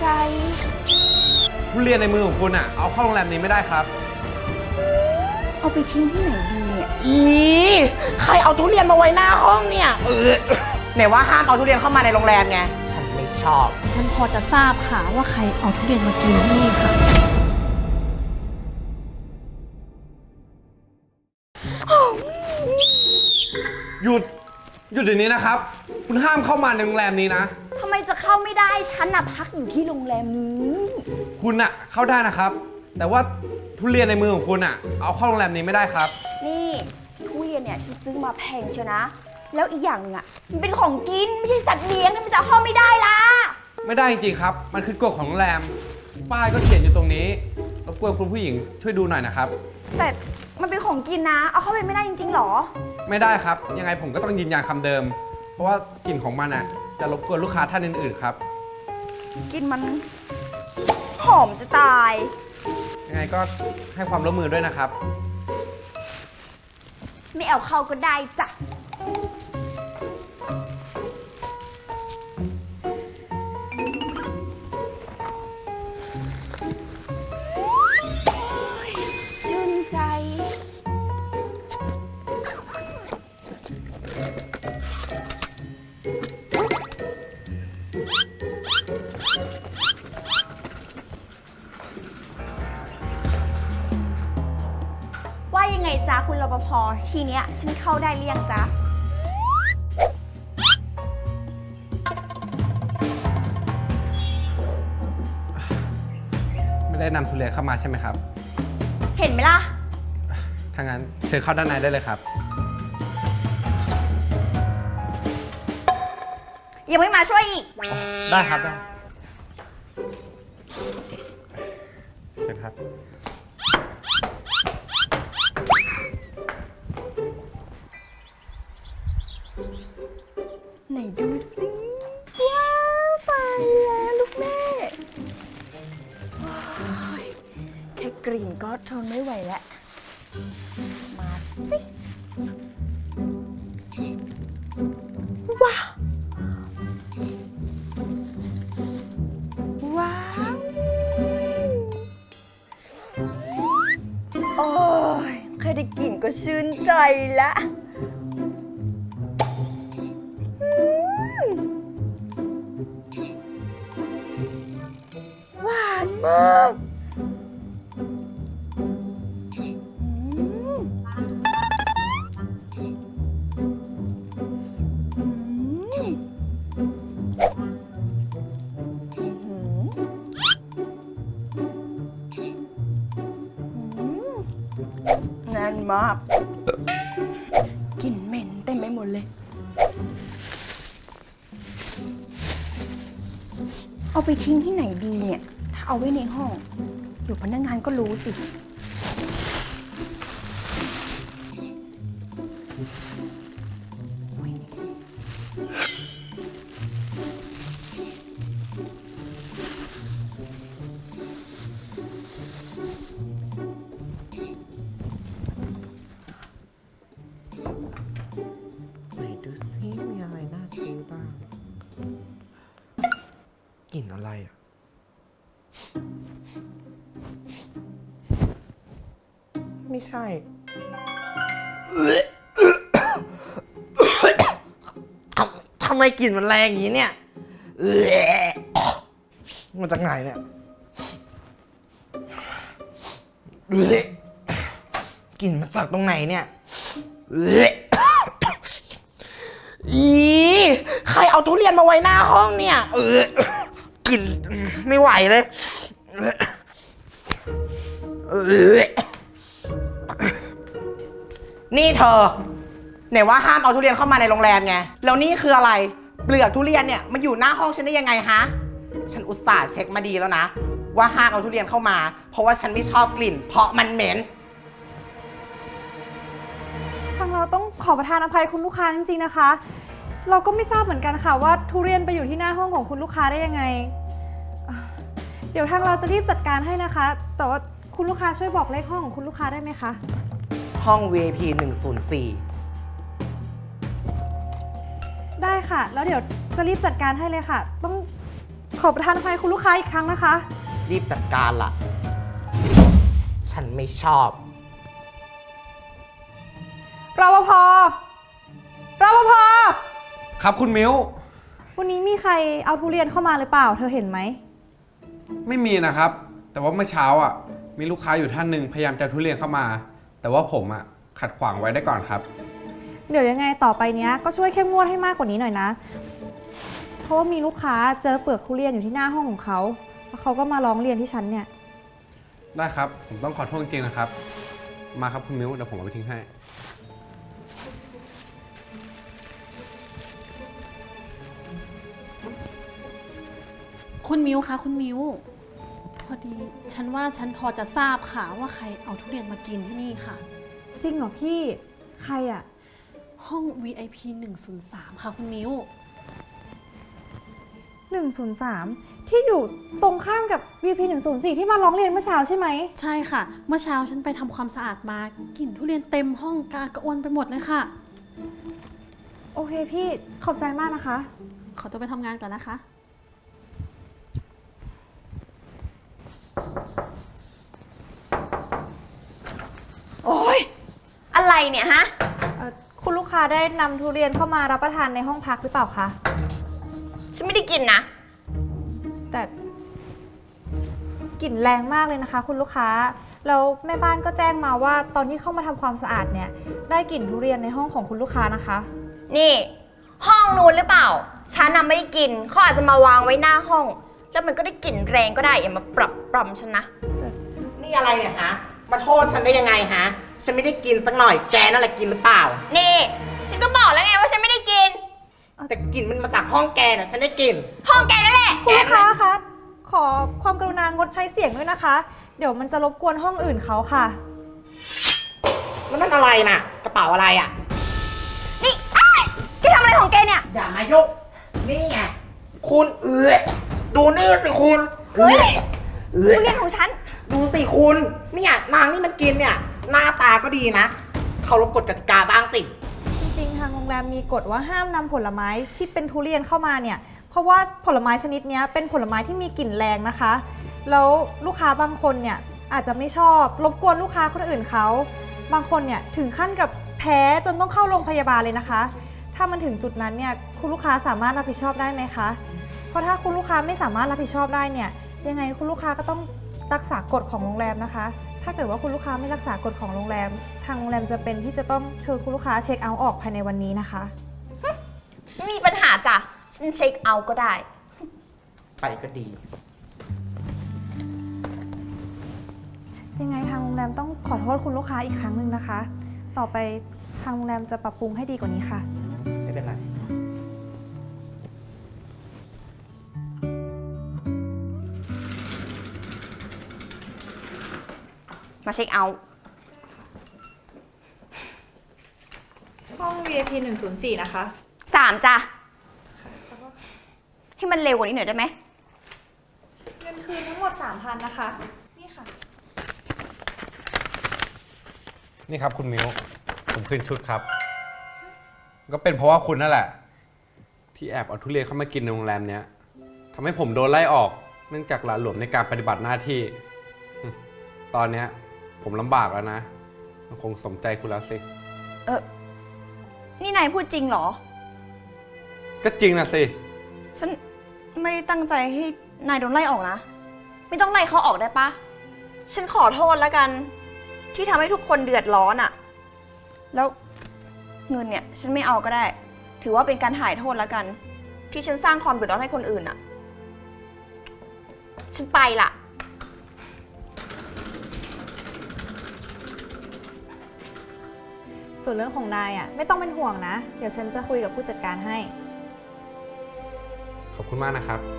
ใจ ทุเรียนในมือของคุณอะ เอาเข้าโรงแรมนี้ไม่ได้ครับ เอาไปทิ้งที่ไหนดีเนี่ยอีใครเอาทุเรียนมาไว้หน้าห้องเนี่ยเออไหนว่าห้ามเอาทุเรียนเข้ามาในโรงแรมไง ฉันไม่ชอบ ฉันพอจะทราบค่ะว่าใครเอาทุเรียนมากินที่นี่ค่ะ หยุด หยุดเดี๋ยวนี้นะครับ คุณห้ามเข้ามาในโรงแรมนี้นะ ทำไมจะเข้าไม่ได้ฉันน่ะพักอยู่ที่โรงแรมนี้ คุณอะเข้าได้นะครับ แต่ว่าทุเรียนในมือของคุณอะเอาเข้าโรงแรมนี้ไม่ได้ครับ นี่ทุเรียนเนี่ยที่ซื้อมาแพงเชียวนะ แล้วอีกอย่างหนึงอะมันเป็นของกินไม่ใช่สัตว์เลี้ยงนะมันจะเอาเข้าไม่ได้ล่ะ ไม่ได้จริงๆครับ มันคือกฎของโรงแรม ป้ายก็เขียนอยู่ตรงนี้รบกวนคุณผู้หญิงช่วยดูหน่อยนะครับ แต่มันเป็นของกินนะ เอาเข้าไปไม่ได้จริงๆหรอ ไม่ได้ครับ ยังไงผมก็ต้องยืนยันคำเดิม เพราะว่ากลิ่นของมันอะ จะรบกวนลูกค้าท่านอื่นๆครับกินมันหอมจะตาย ยังไงก็ให้ความร่วมมือด้วยนะครับ ไม่เอาเข้าก็ได้จ้ะ ปภทีเนี้ยฉันเข้าได้เรียงจ๊ะ ไม่ได้นำทุเรียนเข้ามาใช่ไหมครับ เห็นไหมล่ะ ถ้างั้นเชิญเข้าด้านในได้เลยครับ ยังไม่มาช่วยอีก ได้ครับได้เชิญครับ ทนไม่ไหวแล้ว มาสิ ว้าวว้าวโอ้ยแค่ได้กลิ่นก็ชื่นใจละหวานมาก มากกลิ่นเหม็นเต็มไปหมดเลย เอาไปทิ้งที่ไหนดีเนี่ย ถ้าเอาไว้ในห้อง อยู่พนักงานก็รู้สิ ไม่ใช่ทำทำไมกลิ่นมันแรงอย่างนี้เนี่ยเอื้อมันจากไหนเนี่ยเอื้อกลิ่นมันจากตรงไหนเนี่ยเอื้ออีใครเอาทุเรียนมาไว้หน้าห้องเนี่ย เออกลิ่นไม่ไหวเลย เออ นี่เธอไหนว่าห้ามเอาทุเรียนเข้ามาในโรงแรมไง แล้วนี่คืออะไร เปลือกทุเรียนเนี่ยมันอยู่หน้าห้องฉันได้ยังไงฮะ ฉันอุตส่าห์เช็คมาดีแล้วนะ ว่าห้ามเอาทุเรียนเข้ามา เพราะว่าฉันไม่ชอบกลิ่น เพราะมันเหม็น ทางเราต้องขอประทานอภัยคุณลูกค้าจริงๆนะคะ เราก็ไม่ทราบเหมือนกันค่ะว่าทุเรียนไปอยู่ที่หน้าห้องของคุณลูกค้าได้ยังไง เดี๋ยวทางเราจะรีบจัดการให้นะคะ แต่ว่า คุณลูกค้าช่วยบอกเลขห้องของคุณลูกค้าได้ไหมคะ ห้อง VIP 104 ได้ค่ะ แล้วเดี๋ยวจะรีบจัดการให้เลยค่ะ ต้องขอประทานอภัยคุณลูกค้าอีกครั้งนะคะ รีบจัดการล่ะ ฉันไม่ชอบ รปภ รปภ ครับคุณมิ้ว วันนี้มีใครเอาทุเรียนเข้ามาหรือเปล่า เธอเห็นไหม ไม่มีนะครับ แต่ว่าเมื่อเช้าอะ มีลูกค้าอยู่ท่านหนึ่งพยายามจะเอาทุเรียนเข้ามา แต่ว่าผมอะขัดขวางไว้ได้ก่อนครับ เดี๋ยวยังไงต่อไปเนี้ยก็ช่วยเข้มงวดให้มากกว่านี้หน่อยนะ เพราะว่ามีลูกค้าเจอเปลือกทุเรียนอยู่ที่หน้าห้องของเขา แล้วเขาก็มาร้องเรียนที่ฉันเนี่ย ได้ครับ ผมต้องขอโทษจริงๆนะครับ มาครับคุณมิ้วเดี๋ยวผมเอาไปทิ้งให้ คุณมิวคะคุณมิว พอดีฉันว่าฉันพอจะทราบค่ะว่าใครเอาทุเรียนมากินที่นี่ค่ะ จริงเหรอพี่ ใครอะห้อง VIP 103 ค่ะคุณมิว103 ที่อยู่ตรงข้ามกับ VP 104 ที่มาร้องเรียนเมื่อเช้าใช่ไหม ใช่ค่ะ เมื่อเช้าฉันไปทำความสะอาดมากลิ่นทุเรียนเต็มห้องกากระอวนไปหมดเลยค่ะ โอเคพี่ ขอบใจมากนะคะ ขอตัวไปทำงานก่อนนะคะ โอ้ยอะไรเนี่ยฮะ เอ่อคุณลูกค้าได้นำทุเรียนเข้ามารับประทานในห้องพักหรือเปล่าคะ ฉันไม่ได้กินนะ แต่กลิ่นแรงมากเลยนะคะ คุณลูกค้า แล้วแม่บ้านก็แจ้งมาว่าตอนที่เข้ามาทำความสะอาดเนี่ย ได้กลิ่นทุเรียนในห้องของคุณลูกค้านะคะ นี่ ห้องนู้นหรือเปล่า ฉันน่ะไม่ได้กิน เขาอาจจะมาวางไว้หน้าห้อง แล้วมันก็ได้กลิ่นแรงก็ได้ อย่ามาปรับปรำฉันนะ นี่อะไรเนี่ยฮะ มาโทษฉันได้ยังไงฮะ ฉันไม่ได้กินสักหน่อย แกนั่นแหละกินหรือเปล่า นี่ ฉันก็บอกแล้วไงว่าฉันไม่ได้กิน แต่กลิ่นมันมาจากห้องแกน่ะ ฉันได้กลิ่น ห้องแกนั่นแหละ คุณลูกค้าคะ ขอความกรุณางดใช้เสียงด้วยนะคะ เดี๋ยวมันจะรบกวนห้องอื่นเขาค่ะ แล้วนั่นอะไรน่ะ กระเป๋าอะไรอะ นี่อ้ายแกทำอะไรของแกเนี่ย อย่ามายก นี่ไง คุณเอือ ดูนี่สิคุณเฮ้ยเอืทุอเรียนของฉัน ดูสิคุณเนี่ยนางนี่มันกินเนี่ย หน้าตาก็ดีนะเขารบกฎกติกาบ้างสิ จริงๆ ทางโรงแรมมีกฎว่าห้ามนำผลไม้ที่เป็นทุเรียนเข้ามาเนี่ย เพราะว่าผลไม้ชนิดเนี้ยเป็นผลไม้ที่มีกลิ่นแรงนะคะ แล้วลูกค้าบางคนเนี่ยอาจจะไม่ชอบรบกวนลูกค้าคนอื่นเขา บางคนเนี่ยถึงขั้นกับแพ้จนต้องเข้าโรงพยาบาลเลยนะคะ ถ้ามันถึงจุดนั้นเนี่ยคุณลูกค้าสามารถรับผิดชอบได้ไหมคะ เพราะถ้าคุณลูกค้าไม่สามารถรับผิดชอบได้เนี่ย ยังไงคุณลูกค้าก็ต้องรักษากฎของโรงแรมนะคะ ถ้าเกิดว่าคุณลูกค้าไม่รักษากฎของโรงแรม ทางโรงแรมจะเป็นที่จะต้องเชิญคุณลูกค้าเช็คเอาท์ออกภายในวันนี้นะคะ ไม่มีปัญหาจ้ะ ฉันเช็คเอาท์ก็ได้ ไปก็ดี ยังไงทางโรงแรมต้องขอโทษคุณลูกค้าอีกครั้งหนึ่งนะคะ ต่อไปทางโรงแรมจะปรับปรุงให้ดีกว่านี้ค่ะ ไม่เป็นไร มาเช็คเอาท์ห้อง VIP 104 นะคะ สามจ้ะ ให้มันเร็วกว่านี้หน่อยได้ไหม เงินคืนทั้งหมด 3,000 นะคะ นี่ค่ะ นี่ครับคุณมิ้วผมคืนชุดครับ ก็เป็นเพราะว่าคุณนั่นแหละ ที่แอบเอาทุเรียนเข้ามากินในโรงแรมเนี้ยทำให้ผมโดนไล่ออก เนื่องจากหลาหลวมในการปฏิบัติหน้าที่หึตอนเนี้ย ผมลำบากแล้วนะ มันคงสมใจคุณแล้วสิ เออ นี่นายพูดจริงเหรอ ก็จริงนะสิ ฉันไม่ได้ตั้งใจให้นายโดนไล่ออกนะ ไม่ต้องไล่เขาออกได้ปะ ฉันขอโทษแล้วกัน ที่ทำให้ทุกคนเดือดร้อนอะแล้วเงินเนี่ย ฉันไม่เอาก็ได้ ถือว่าเป็นการถ่ายโทษแล้วกัน ที่ฉันสร้างความเดือดร้อนให้คนอื่นอะฉันไปละ ส่วนเรื่องของนายอะไม่ต้องเป็นห่วงนะ เดี๋ยวฉันจะคุยกับผู้จัดการให้ ขอบคุณมากนะครับ